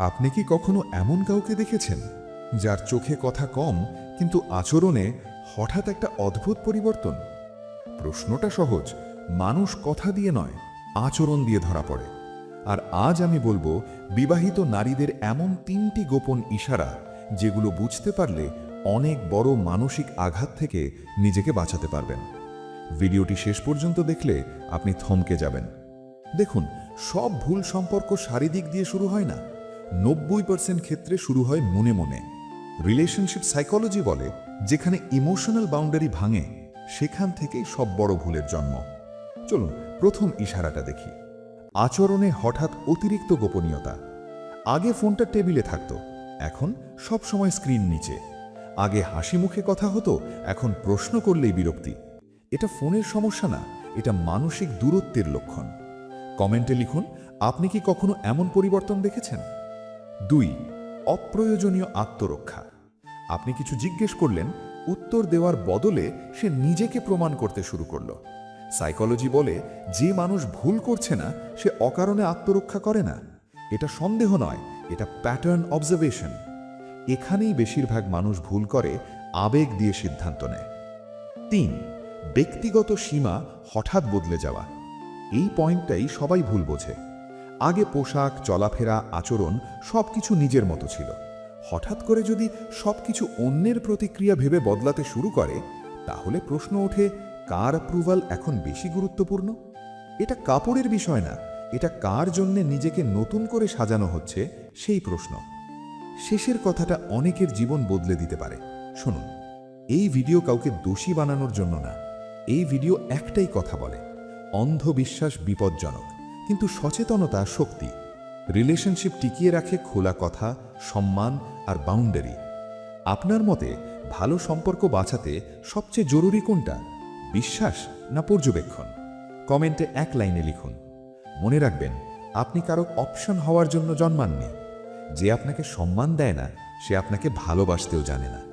আপনি কি কখনো এমন কাউকে দেখেছেন যার চোখে কথা কম কিন্তু আচরণে হঠাৎ একটা অদ্ভুত পরিবর্তন? প্রশ্নটা সহজ, মানুষ কথা দিয়ে নয়, আচরণ দিয়ে ধরা পড়ে। আর আজ আমি বলব, বিবাহিত নারীদের এমন তিনটি গোপন ইশারা যেগুলো বুঝতে পারলে অনেক বড় মানসিক আঘাত থেকে নিজেকে বাঁচাতে পারবেন। ভিডিওটি শেষ পর্যন্ত দেখলে আপনি থমকে যাবেন। দেখুন, সব ভুল সম্পর্ক শারীরিক দিয়ে শুরু হয় না। নব্বই পার্সেন্ট ক্ষেত্রে শুরু হয় মনে মনে। রিলেশনশিপ সাইকোলজি বলে, যেখানে ইমোশনাল বাউন্ডারি ভাঙে, সেখান থেকেই সব বড় ভুলের জন্ম। চলুন, প্রথম ইশারাটা দেখি। আচরণে হঠাৎ অতিরিক্ত গোপনীয়তা। আগে ফোনটা টেবিলে থাকতো, এখন সব সময় স্ক্রিন নিচে। আগে হাসি মুখে কথা হতো, এখন প্রশ্ন করলেই বিরক্তি। এটা ফোনের সমস্যা না, এটা মানসিক দূরত্বের লক্ষণ। কমেন্টে লিখুন, আপনি কি কখনো এমন পরিবর্তন দেখেছেন? দুই, অপ্রয়োজনীয় আত্মরক্ষা। আপনি কিছু জিজ্ঞেস করলেন, উত্তর দেওয়ার বদলে সে নিজেকে প্রমাণ করতে শুরু করল। সাইকোলজি বলে, যে মানুষ ভুল করছে না, সে অকারণে আত্মরক্ষা করে না। এটা সন্দেহ নয়, এটা প্যাটার্ন অবজারভেশন এখানেই বেশিরভাগ মানুষ ভুল করে, আবেগ দিয়ে সিদ্ধান্ত নেয়। তিন, ব্যক্তিগত সীমা হঠাৎ বদলে যাওয়া। এই পয়েন্টটাই সবাই ভুল বোঝে। আগে পোশাক, চলাফেরা, আচরণ সবকিছু নিজের মতো ছিল। হঠাৎ করে যদি সবকিছু অন্যের প্রতিক্রিয়া ভেবে বদলাতে শুরু করে, তাহলে প্রশ্ন ওঠে, কার অ্যাপ্রুভাল এখন বেশি গুরুত্বপূর্ণ? এটা কাপড়ের বিষয় না, এটা কার জন্যে নিজেকে নতুন করে সাজানো হচ্ছে, সেই প্রশ্ন। শেষের কথাটা অনেকের জীবন বদলে দিতে পারে। শুনুন, এই ভিডিও কাউকে দোষী বানানোর জন্য না, এই ভিডিও একটাই কথা বলে, অন্ধবিশ্বাস বিপজ্জনক। কিন্তু সচেতনতা শক্তি। রিলেশনশিপ টিকিয়ে রাখে খোলা কথা, সম্মান আর বাউন্ডারি আপনার মতে ভালো সম্পর্ক বাঁচাতে সবচেয়ে জরুরি কোনটা? বিশ্বাস না পর্যবেক্ষণ? কমেন্টে এক লাইনে লিখুন। মনে রাখবেন, আপনি কারও অপশন হওয়ার জন্য জন্মাননি। যে আপনাকে সম্মান দেয় না, সে আপনাকে ভালোবাসতেও জানে না।